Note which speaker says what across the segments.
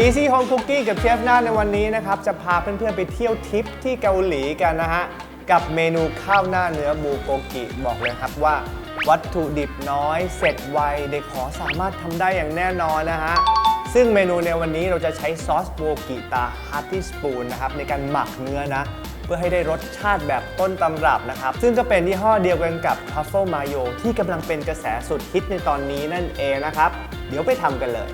Speaker 1: Easy Home Cooking กับเชฟหน้าในวันนี้นะครับ จะพาเพื่อนๆ ไปเที่ยวทริปที่เกาหลีกันนะฮะ กับเมนูข้าวหน้าเนื้อบูโกกิบอกเลยครับว่า วัตถุดิบน้อยเสร็จไวเด็กขอสามารถทำได้อย่างแน่นอนนะฮะ ซึ่งเมนูในวันนี้เราจะใช้ซอสโบกิตาฮาร์ตี้สปูนนะครับ ในการหมักเนื้อนะ เพื่อให้ได้รสชาติแบบต้นตำรับนะครับ ซึ่งก็เป็นยี่ห้อเดียวกันกับ Truffle Mayo ที่กำลังเป็นกระแสสุดฮิตในตอนนี้นั่นเองนะครับ เดี๋ยวไปทำกันเลย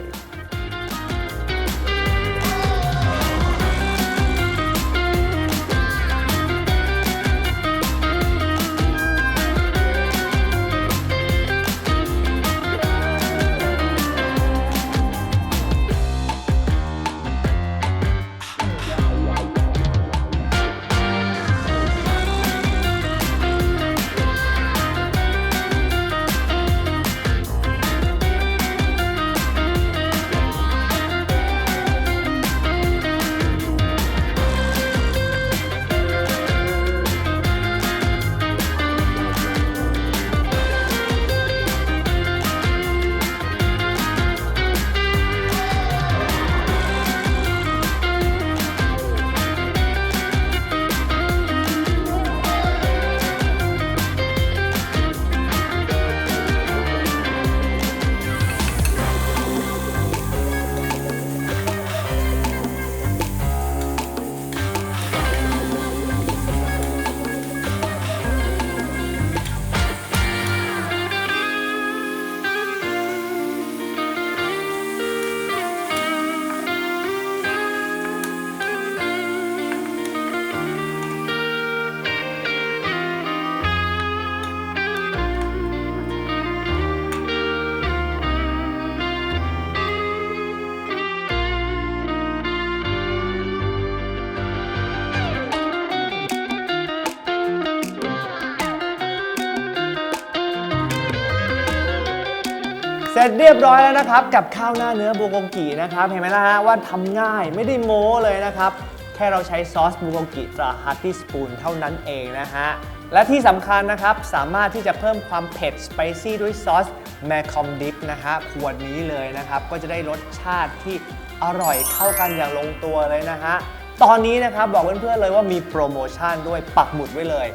Speaker 1: สร็จเรียบร้อยแล้วนะครับ กับข้าวหน้าเนื้อบูโกกินะครับ เห็นไหมล่ะฮะว่าทำง่ายไม่ได้โม้เลยนะครับ แค่เราใช้ซอสบูโกกิตราฮัตตี้สปูนเท่านั้นเองนะฮะ และที่สำคัญนะครับ สามารถที่จะเพิ่มความเผ็ดสไปซี่ด้วยซอสแมคคอมดิฟนะฮะขวดนี้เลยนะครับ ก็จะได้รสชาติที่อร่อยเข้ากันอย่างลงตัวเลยนะฮะ ตอนนี้นะครับบอกเพื่อนๆเลยว่ามีโปรโมชั่นด้วยปักหมุดไว้เลย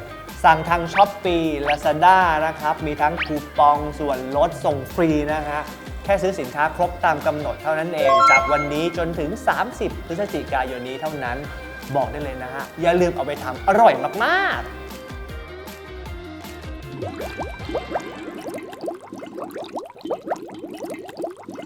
Speaker 1: สั่งทาง s h อ p e e Lazada นะครับ มีทั้งคูปองส่วนลดส่งฟรีนะฮะ แค่ซื้อสินค้าครบตามกำหนดเท่านั้นเอง จากวันนี้จนถึง 30 พฤศจิกายนนี้เท่านั้น บอกได้เลยนะฮะ อย่าลืมเอาไปทำอร่อยมาก ๆ